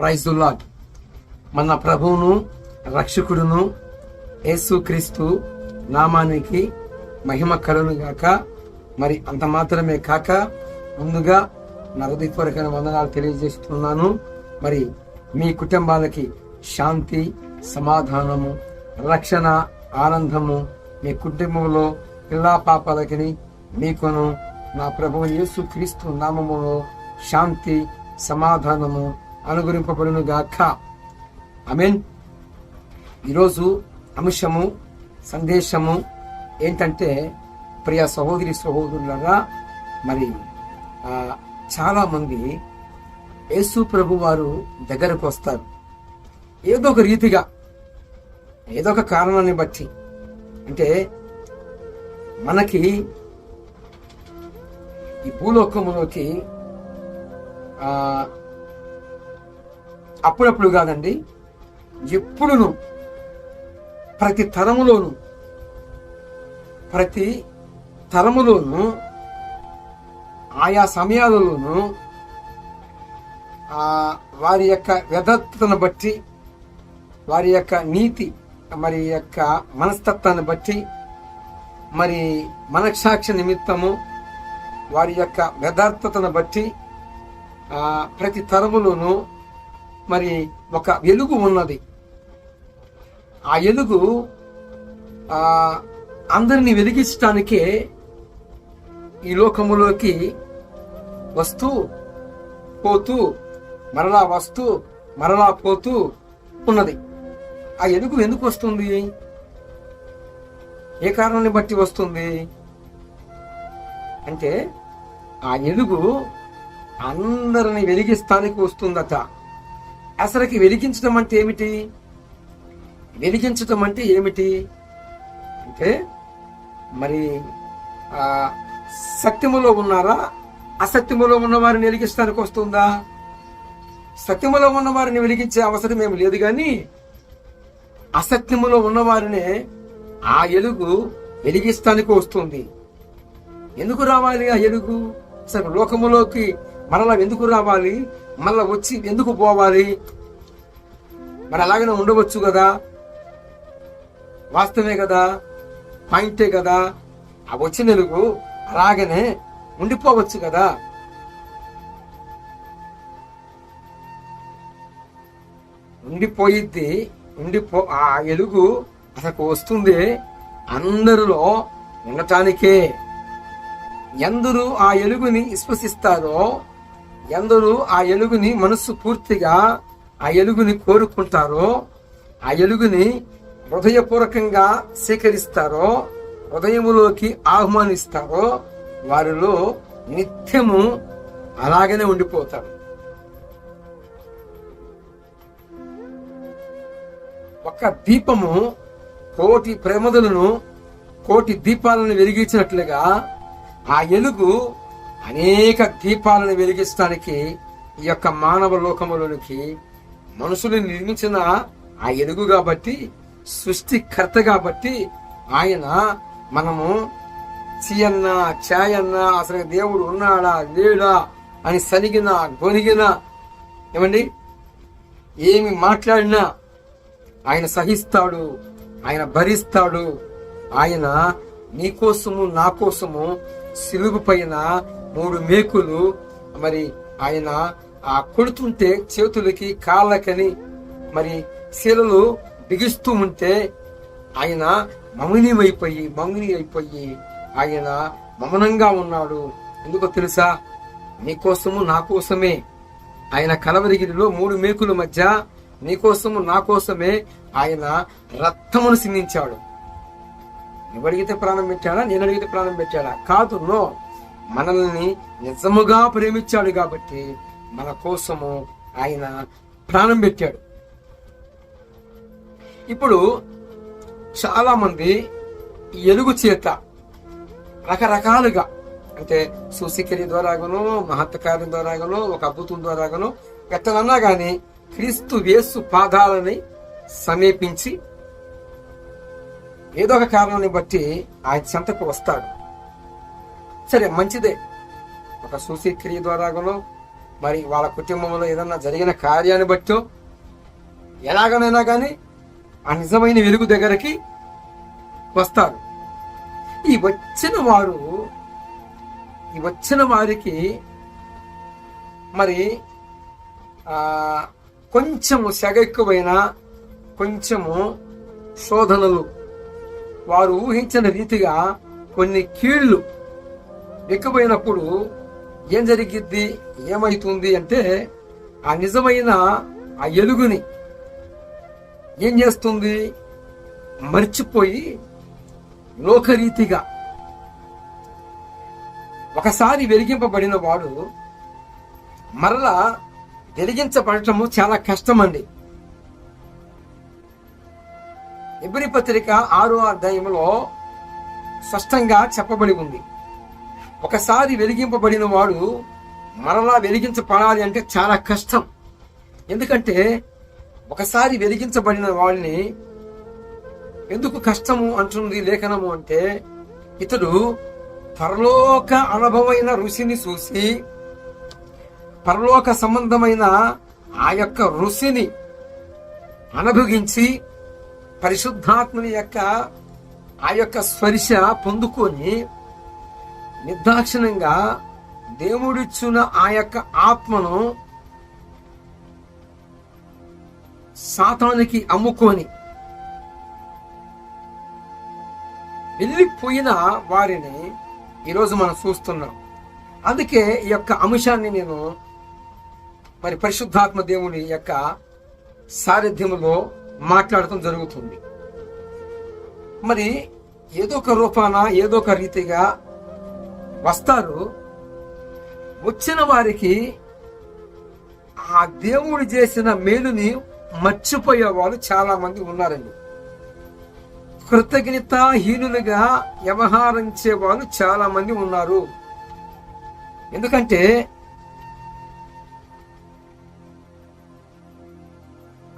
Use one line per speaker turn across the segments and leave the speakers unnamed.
ప్రైజుల్లాడ్ మన ప్రభువును రక్షకుడును యేసుక్రీస్తు నామానికి మహిమ కలును గాక. మరి అంత మాత్రమే కాక ముందుగా నా వందనాలు తెలియజేస్తున్నాను. మరి మీ కుటుంబాలకి శాంతి సమాధానము రక్షణ ఆనందము మీ కుటుంబంలో పిల్లా పాపాలకి మీకును. నా ప్రభువు యేసుక్రీస్తు నామములో శాంతి సమాధానము అనుగ్రహింపబడును గాక మీన్ ఈరోజు అంశము సందేశము ఏంటంటే ప్రియ సహోదరి సహోదరులరా మరి చాలామంది యేసు ప్రభు వారు దగ్గరకు వస్తారు. ఏదో ఒక రీతిగా ఏదో ఒక కారణాన్ని బట్టి. అంటే మనకి ఈ భూలోకములోకి అప్పుడప్పుడు కాదండి ఎప్పుడును ప్రతి తరములోను ప్రతి తరములోను ఆయా సమయాలలోనూ వారి యొక్క యథార్థతను బట్టి వారి యొక్క నీతి మరి యొక్క మనస్తత్వాన్ని బట్టి మరి మనసాక్షి నిమిత్తము వారి యొక్క యథార్థతను బట్టి ప్రతి తరములోనూ మరి ఒక వెలుగు ఉన్నది. ఆ వెలుగు అందరినీ అందరిని వెలిగించటానికే ఈ లోకములోకి వస్తూ పోతూ మరలా వస్తూ మరలా పోతూ ఉన్నది. ఆ ఎలుగు ఎందుకు వస్తుంది? ఏ కారణాన్ని బట్టి వస్తుంది? అంటే ఆ ఎలుగు అందరిని వెలిగిస్తానికి వస్తుందట. అసలుకి వెలిగించడం అంటే ఏమిటి? వెలిగించటం అంటే ఏమిటి? అంటే మరి సత్యములో ఉన్నారా? అసత్యములో ఉన్న వారిని వెలిగిస్తానికి వస్తుందా? సత్యములో ఉన్న వారిని వెలిగించే అవసరం ఏమి లేదు కానీ అసత్యములో ఉన్నవారినే ఆ ఎలుగు వెలిగిస్తానికి వస్తుంది. ఎందుకు రావాలి ఆ ఎలుగు? అసలు లోకములోకి మరలా ఎందుకు రావాలి? మళ్ళా వచ్చి ఎందుకు పోవాలి? మరి అలాగనే ఉండవచ్చు కదా. వాస్తవమే కదా. పాయింటే కదా. ఆ వచ్చిన ఎలుగు అలాగనే ఉండిపోవచ్చు కదా. ఉండిపోయిద్ది ఉండిపో ఆ ఎలుగు అసలు వస్తుంది అందరిలో ఉండటానికే. ఎందరూ ఆ ఎలుగుని విశ్వసిస్తారో ఎందరూ ఆ ఎలుగుని మనస్సు పూర్తిగా ఆ ఎలుగుని కోరుకుంటారో ఆ ఎలుగుని హృదయపూర్వకంగా స్వీకరిస్తారో హృదయములోకి ఆహ్వానిస్తారో వారిలో నిత్యము అలాగనే ఉండిపోతారు. ఒక దీపము కోటి ప్రమదులను కోటి దీపాలను వెలిగించినట్లుగా ఆ ఎలుగు అనేక దీపాలను వెలిగించడానికి ఈ యొక్క మానవ లోకములోనికి మనుషులు నిర్మించిన ఆ ఎలుగు కాబట్టి సృష్టికర్త కాబట్టి ఆయన మనము చీయన్న ఛాయన్న అసలు దేవుడు ఉన్నాడా లేడా అని సనిగిన గొనిగిన ఏమండి? ఏమి మాట్లాడినా ఆయన సహిస్తాడు ఆయన భరిస్తాడు ఆయన నీ కోసము నా కోసము సిలుగు పైన మూడు మేకులు. మరి ఆయన ఆ కొడుతుంటే చేతులకి కాళ్ళకని మరి శీలలు బిగిస్తూ ఉంటే ఆయన మౌనమైపోయి మౌని అయిపోయి ఆయన మౌనంగా ఉన్నాడు. ఎందుకో తెలుసా? నీకోసము నా కోసమే. ఆయన కలవరిగిరిలో మూడు మేకుల మధ్య నీకోసము నా కోసమే ఆయన రక్తమును సిందించాడు. నువ్వు అడిగితే ప్రాణం పెట్టాడా? నేను అడిగితే ప్రాణం పెట్టాడా? కాదు నో. మనల్ని నిజముగా ప్రేమించాడు కాబట్టి మన కోసము ఆయన ప్రాణం పెట్టాడు. ఇప్పుడు చాలామంది ఎలుగు చేత రకరకాలుగా అంటే సూసికరి ద్వారాగాను మహత్కార్యం ద్వారాగాను ఒక అద్భుతం ద్వారాగాను ఎత్తనన్నా కానీ క్రీస్తు వేసు పాదాలని సమీపించి ఏదో ఒక కారణాన్ని బట్టి ఆయన చెంతకు వస్తాడు. సరే మంచిదే. ఒక సూచిక్రియ క్రియ ద్వారాగానో మరి వాళ్ళ కుటుంబంలో ఏదన్నా జరిగిన కార్యాన్ని బట్టో ఎలాగనైనా కానీ ఆ నిజమైన వెలుగు దగ్గరికి వస్తారు. ఈ వచ్చిన వారు ఈ వచ్చిన వారికి మరి కొంచెము సెగ ఎక్కువైనా కొంచెము శోధనలు వారు ఊహించిన రీతిగా కొన్ని కీళ్ళు ఎక్కిపోయినప్పుడు ఏం జరిగిద్ది? ఏమైతుంది అంటే ఆ నిజమైన ఆ ఎలుగుని ఏం చేస్తుంది? మర్చిపోయి లోకరీతిగా ఒకసారి వెలిగింపబడిన వాడు మరలా వెలిగించబడటము చాలా కష్టమండి. ఎబ్రి పత్రిక ఆరో అధ్యాయంలో స్పష్టంగా చెప్పబడి ఉంది. ఒకసారి వెలిగింపబడిన వాడు మరలా వెలిగించబడాలి అంటే చాలా కష్టం. ఎందుకంటే ఒకసారి వెలిగించబడిన వాడిని ఎందుకు కష్టము అంటుంది లేఖనము అంటే ఇతడు పరలోక అనుభవమైన ఋషిని చూసి పరలోక సంబంధమైన ఆ యొక్క ఋషిని అనుభవించి పరిశుద్ధాత్మని యొక్క ఆ యొక్క స్పర్శ పొందుకొని నిర్దాక్షిణంగా దేవుడిచ్చిన ఆ యొక్క ఆత్మను సాతానికి అమ్ముకొని వెళ్ళిపోయిన వారిని ఈరోజు మనం చూస్తున్నాం. అందుకే ఈ యొక్క అంశాన్ని నేను మరి పరిశుద్ధాత్మ దేవుని యొక్క సారథ్యంలో మాట్లాడటం జరుగుతుంది. మరి ఏదో ఒక రూపాన ఏదో ఒక రీతిగా వస్తారు. వచ్చిన వారికి ఆ దేవుడు చేసిన మేలుని మర్చిపోయే వాళ్ళు చాలా మంది ఉన్నారండి. కృతజ్ఞతాహీనులుగా వ్యవహరించే వాళ్ళు చాలా మంది ఉన్నారు. ఎందుకంటే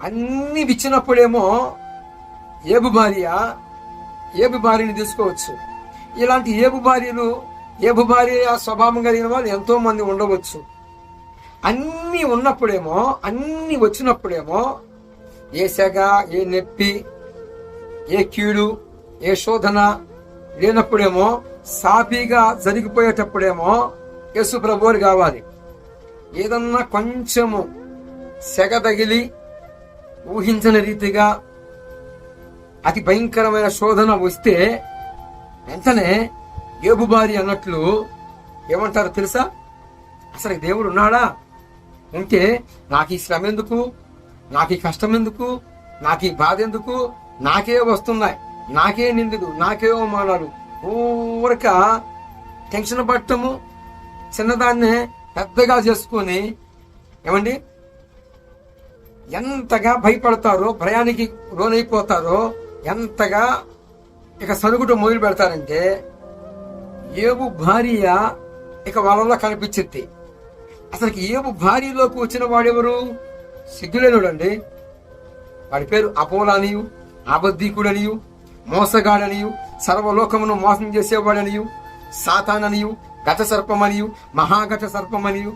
అన్ని ఇచ్చినప్పుడేమో ఏబు భార్య ఏబు భార్యని తీసుకోవచ్చు. ఇలాంటి ఏబు భార్యలు ఏబు భార్య స్వభావం కలిగిన వాళ్ళు ఎంతో మంది ఉండవచ్చు. అన్ని ఉన్నప్పుడేమో అన్ని వచ్చినప్పుడేమో ఏ సెగ ఏ నొప్పి ఏ కీడు ఏ శోధన లేనప్పుడేమో సాఫీగా జరిగిపోయేటప్పుడేమో యేసు ప్రభువులు కావాలి. ఏదన్నా కొంచెము సెగ తగిలి ఊహించని రీతిగా అతి భయంకరమైన శోధన వస్తే వెంటనే ఏబుబారి అన్నట్లు ఏమంటారు తెలుసా? అసలు దేవుడు ఉన్నాడా? ఉంటే నాకు ఈ శ్రమ ఎందుకు? నాకు ఈ కష్టం ఎందుకు? నాకు ఈ బాధ ఎందుకు? నాకే వస్తున్నాయి. నాకే నిందుడు నాకే అవమానాలు. ఊరక టెన్షన్ పట్టము చిన్నదాన్నే పెద్దగా చేసుకొని ఏమండి? ఎంతగా భయపడతారో భయానికి లోనైపోతారో ఎంతగా ఇక సరుగుడు మొదలు పెడతారంటే ఏబు భార్య ఇక వాళ్ళలో కనిపించింది. అసలుకి ఏబు భార్యలోకి వచ్చిన వాడెవరు? సిగ్గులేనుడండి. వాడి పేరు అపోలానియు అబద్ధీకుడనియు మోసగాడనియు సర్వలోకమును మోసం చేసేవాడనియు సాతాననియు గత సర్పమనియు మహాగత సర్పమనియు.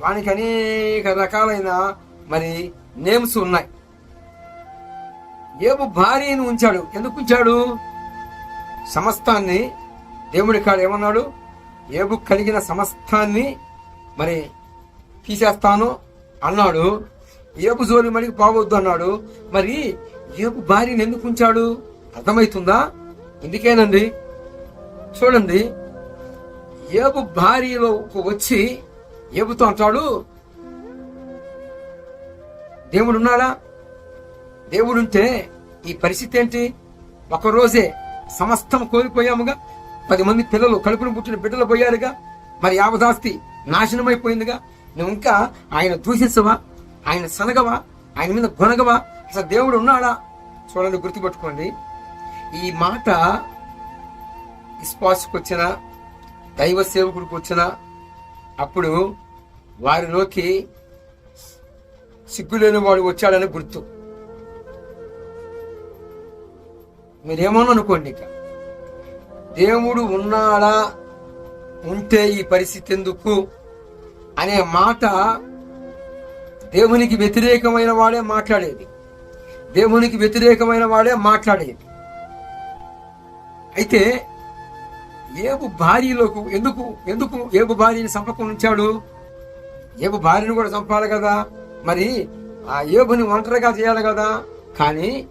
వానికి అనేక రకాలైన మరి నేమ్స్ ఉన్నాయి. ఏబు భార్యను ఉంచాడు. ఎందుకు ఉంచాడు? సమస్తాన్ని దేవుడి కాడ ఏమన్నాడు? ఏబు కలిగిన సమస్తాన్ని మరి తీసేస్తాను అన్నాడు. ఏబు జోలి మడికి పోవద్దు అన్నాడు. మరి ఏబు భార్యను ఎందుకు ఉంచాడు? అర్థమవుతుందా ఇందుకేనండి చూడండి. ఏబు భార్యలో వచ్చి ఏబుతో అంటాడు దేవుడు ఉన్నాడా దేవుడుంటే ఈ పరిస్థితి ఏంటి? ఒకరోజే సమస్తం కోల్పోయాముగా. పది మంది పిల్లలు కడుపును పుట్టిన బిడ్డలు పోయారుగా. మరి యావదాస్తి నాశనమైపోయిందిగా. నువ్వు ఇంకా ఆయన దూషించవా? ఆయన సనగవా? ఆయన మీద గొనగవా? అసలు దేవుడు ఉన్నాడా? చూడండి గుర్తుపెట్టుకోండి. ఈ మాట విశ్వాసకు వచ్చిన దైవ సేవకుడికి వచ్చిన అప్పుడు వారిలోకి సిగ్గులేని వాడు వచ్చాడని గుర్తు. మీరేమోనో అనుకోండి ఇక. దేవుడు ఉన్నాడా? ఉంటే ఈ పరిస్థితి ఎందుకు అనే మాట దేవునికి వ్యతిరేకమైన వాడే మాట్లాడేది. దేవునికి వ్యతిరేకమైన వాడే మాట్లాడేది. అయితే ఏబు భార్యలోకి ఎందుకు ఎందుకు ఏబు భార్యని చంపకుండా ఉంచాడు? ఏబు భార్యను కూడా చంపాలి కదా? మరి ఆ ఏబుని ఒంటరిగా చేయాలి కదా? కానీ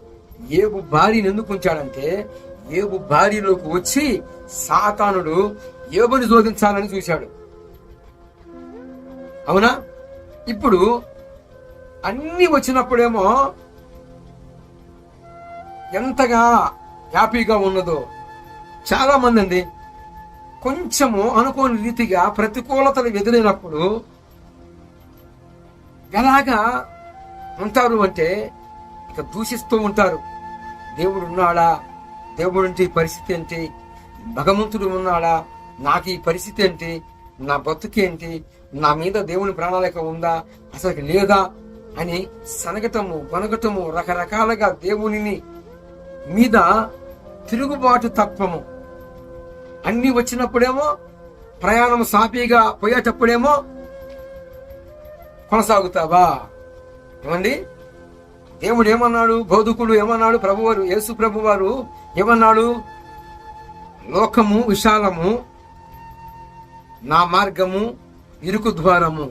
ఏబు భార్యని ఎందుకు ఉంచాడంటే ఏబు భార్యలోకి వచ్చి సాతానుడు ఏబుని శోధించాలని చూశాడు. అవునా? ఇప్పుడు అన్ని వచ్చినప్పుడేమో ఎంతగా హ్యాపీగా ఉన్నదో చాలా మంది అండి కొంచెము అనుకోని రీతిగా ప్రతికూలతలు ఎదురైనప్పుడు ఎలాగా ఉంటారు అంటే ఇక దూషిస్తూ ఉంటారు. దేవుడు ఉన్నాడా దేవుడు అంటే ఈ పరిస్థితి ఏంటి? భగవంతుడు ఉన్నాడా? నాకు ఈ పరిస్థితి ఏంటి? నా బతుకేంటి నా మీద దేవుని ప్రణాళిక ఉందా? అసలు లేదా? అని సనగటము వనగటము రకరకాలుగా దేవునిని మీద తిరుగుబాటు తత్వము అన్ని వచ్చినప్పుడేమో ప్రయాణం సాఫీగా పోయేటప్పుడేమో కొనసాగుతావా? ఏమండి? దేవుడు ఏమన్నాడు? బోధకుడు ఏమన్నాడు? ప్రభువారు యేసు ప్రభువారు ఏమన్నాడు? లోకము విశాలము నా మార్గము ఇరుకు ద్వారము.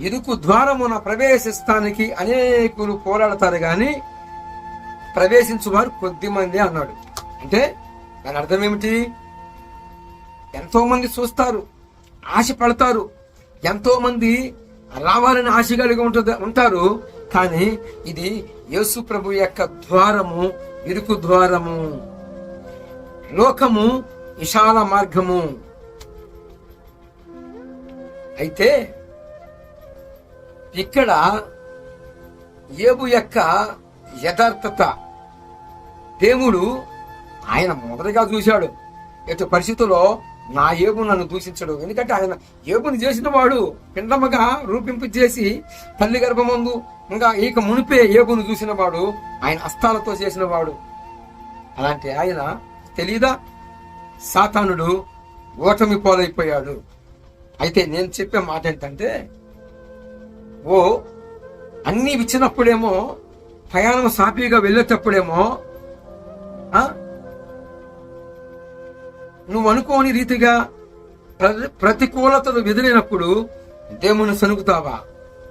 ఇరుకు ద్వారమున ప్రవేశిస్తానికి అనేకులు పోరాడతారు కానీ ప్రవేశించువారు కొద్దిమంది అన్నాడు. అంటే దాని అర్థం ఏమిటి? ఎంతోమంది చూస్తారు ఆశపడతారు ఎంతోమంది రావాలని ఆశ కలిగి ఉంటుంది ఉంటారు కానీ ఇది యేసు ప్రభు యొక్క ద్వారము ఇరుకు ద్వారము. లోకము విశాల మార్గము. అయితే ఇక్కడ ఏబు యొక్క యథార్థత. దేవుడు ఆయన మొదటగా చూశాడు. ఎటు పరిస్థితుల్లో నా ఏబు నన్ను దూషించడు. ఎందుకంటే ఆయన ఏబుని చేసిన వాడు పిండముగా రూపింపు చేసి తల్లి గర్భమందు ఇంకా ఇక మునిపే ఏబును చూసిన వాడు ఆయన అస్తాలతో చేసిన వాడు. అలాంటి ఆయన తెలీదా? సాతానుడు ఓటమి పోలైపోయాడు. అయితే నేను చెప్పే మాట ఏంటంటే ఓ అన్నీ ఇచ్చినప్పుడేమో ప్రయాణం సాఫీగా వెళ్ళేటప్పుడేమో నువ్వు అనుకోని రీతిగా ప్రతికూలతలు ఎదురైనప్పుడు దేవుని సనుగుతావా?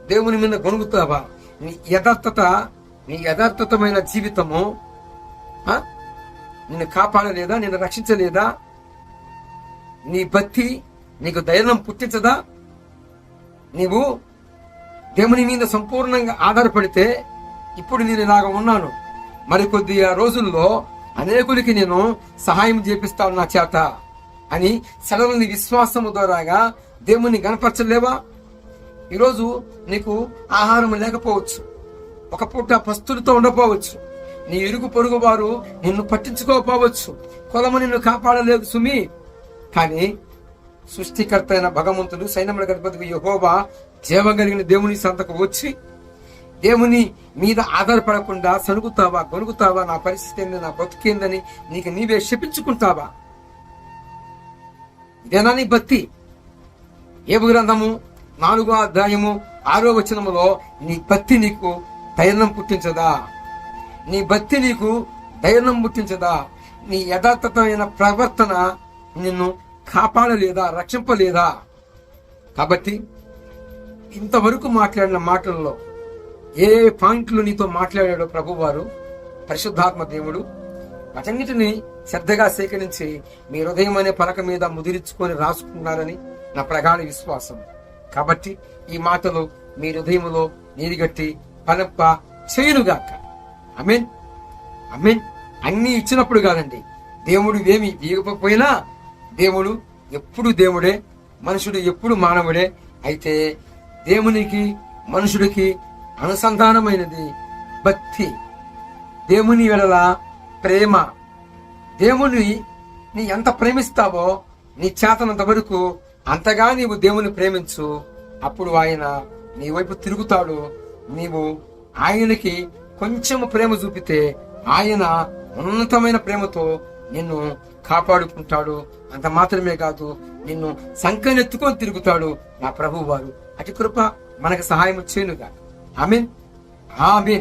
దేవుని మీద గొనుగుతావా నీ యథార్థత నీ యథార్థతమైన జీవితము నిన్ను కాపాడలేదా నిన్ను రక్షించలేదా? నీ భక్తి నీకు ధైర్యం పుట్టించదా? నీవు దేవుని మీద సంపూర్ణంగా ఆధారపడితే ఇప్పుడు నేను ఇలాగ ఉన్నాను. మరికొద్ది రోజుల్లో అనేకులకి నేను సహాయం చేపిస్తాను నా చేత అని సెలవుని విశ్వాసము ద్వారాగా దేవుని గనపరచలేవా ఈరోజు నీకు ఆహారం లేకపోవచ్చు. ఒక పూట పస్తులతో ఉండకపోవచ్చు నీ ఇరుగు పొరుగు వారు నిన్ను పట్టించుకోకపోవచ్చు. కులము నిన్ను కాపాడలేదు సుమి. కానీ సృష్టికర్త అయిన భగవంతుడు సైన్యముల గణపతికి యహోబా జీవం కలిగిన దేవుని సంతకు వచ్చి దేవుని మీద ఆధారపడకుండా సనుగుతావా గొనుగుతావా నా పరిస్థితి ఏంది నా బతుకేందని నీకు నీవే శపించుకుంటావా ఇదేనా నీ భక్తి? ఏ గ్రంథము నాలుగో అధ్యాయము ఆరో వచనములో నీ భక్తి నీకు ధైర్యం పుట్టించదా? నీ భక్తి నీకు ధైర్యం పుట్టించదా? నీ యథార్థమైన ప్రవర్తన నిన్ను కాపాడలేదా? రక్షింపలేదా? కాబట్టి ఇంతవరకు మాట్లాడిన మాటల్లో ఏ పాయింట్లు నీతో మాట్లాడాడో ప్రభువారు పరిశుద్ధాత్మ దేవుడు వాటన్నిటిని శ్రద్ధగా సేకరించి మీ హృదయం అనే పలక మీద ముదిరించుకొని రాసుకున్నారని నా ప్రగాఢ విశ్వాసం. కాబట్టి ఈ మాటలు మీ హృదయములో నీరుగట్టి పలప్ప చేయునుగాక. అమీన్ అమీన్ అన్ని ఇచ్చినప్పుడు కాదండి. దేవుడు ఏమి ఇవ్వకపోయినా దేవుడు ఎప్పుడు దేవుడే మనుషుడు ఎప్పుడు మానవుడే. అయితే దేవునికి మనుషుడికి అనుసంధానమైనది భక్తి. దేవుని వెడల ప్రేమ. దేవుని నీ ఎంత ప్రేమిస్తావో నీ చేతనంత వరకు అంతగా నీవు దేవుని ప్రేమించు అప్పుడు ఆయన నీ వైపు తిరుగుతాడు. నీవు ఆయనకి కొంచెం ప్రేమ చూపితే ఆయన ఉన్నతమైన ప్రేమతో నిన్ను కాపాడుకుంటాడు. అంత మాత్రమే కాదు నిన్ను సంకనెత్తుకొని తిరుగుతాడు నా ప్రభు వారు అటు కృప మనకు సహాయం చేయనుగా ఆ మీ